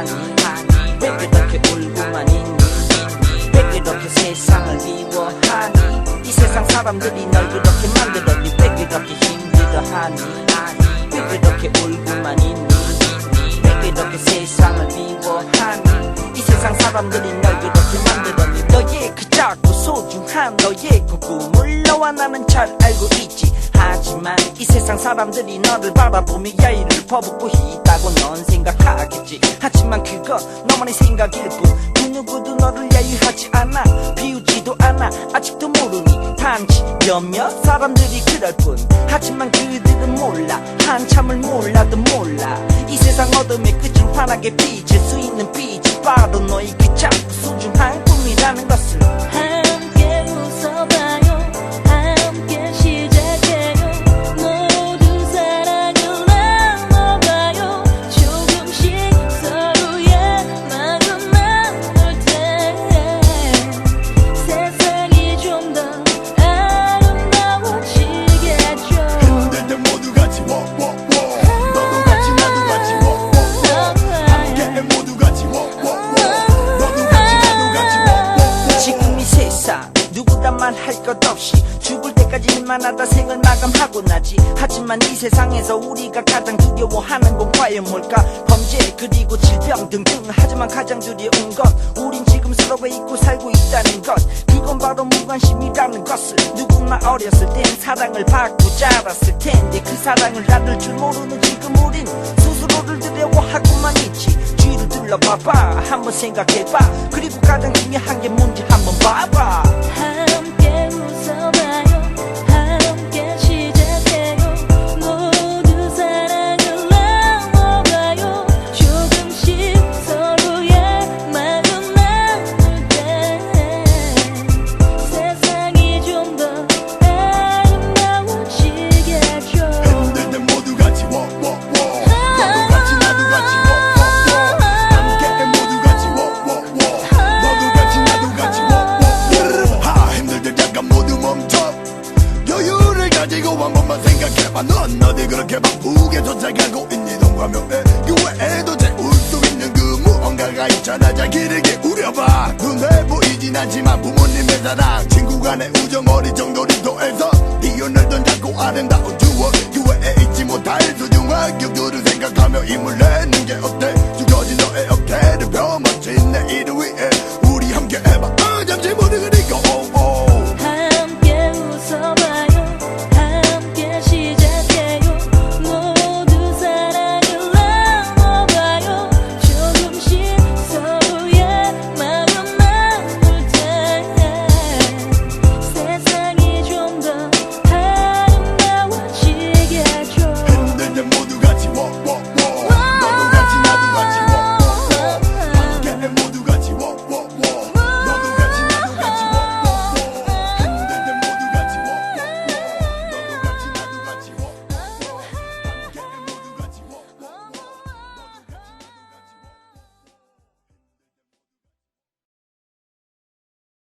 하니 왜 이렇게 울고만 있니? 왜 이렇게 세상을 미워하니? 이 세상 사람들이 널 그렇게 만들었니 왜 그렇게 힘들어하니? 왜 그렇게 울고만 있니? 왜 그렇게 세상을 미워하니? 이 세상 사람들이 널 그렇게 만들었니 너의 그 작고 소중한 너의 그 꿈을 너와 나는 잘 알고 있지. 하지만 이 세상 사람들이 너를 바라보며 야유를 퍼붓고 있다고 넌 생각하겠지. 하지만 그건 너만의 생각일 뿐. 그 누구도 너를 야유하지 않아. 비우지도 않아. 아직도 모르니 단지 몇몇 사람들이 그럴 뿐. 하지만 그들은 몰라. 한참을 몰라도 몰라. 이 세상 어둠의 끝을 환하게 비칠 수 있는 빛이 바로 너의 그 작고 누구다 말할 것 없이 죽을 때까지만 하다 생을 마감하고 나지. 하지만 이 세상에서 우리가 가장 두려워하는 건 과연 뭘까? 범죄 그리고 질병 등등. 하지만 가장 두려운 건 우린 지금 서로가 잊고 살고 있다는 것. 그건 바로 무관심이라는 것을. 누구나 어렸을 땐 사랑을 받고 자랐을 텐데 그 사랑을 받을 줄 모르는 지금 우린 스스로를 두려워하고만 있지. 뒤를 둘러봐봐. 한번 생각해봐. 그리고 가장 중요한 게 뭔지 한 번만 생각해봐. 넌 어디 그렇게 바쁘게 도착하고 있니? 동화명에 그 외에도 재울 수 있는 그 무언가가 있잖아. 잘 길게 우려봐. 눈에 보이진 않지만 부모님의 사랑. 친구 간의 우정 어리 정도를 더해서 뛰어놀던 작고 아름다운 추억 그 외에 잊지 못할 소중한 기억들을 생각하며 힘을 내는 게 어때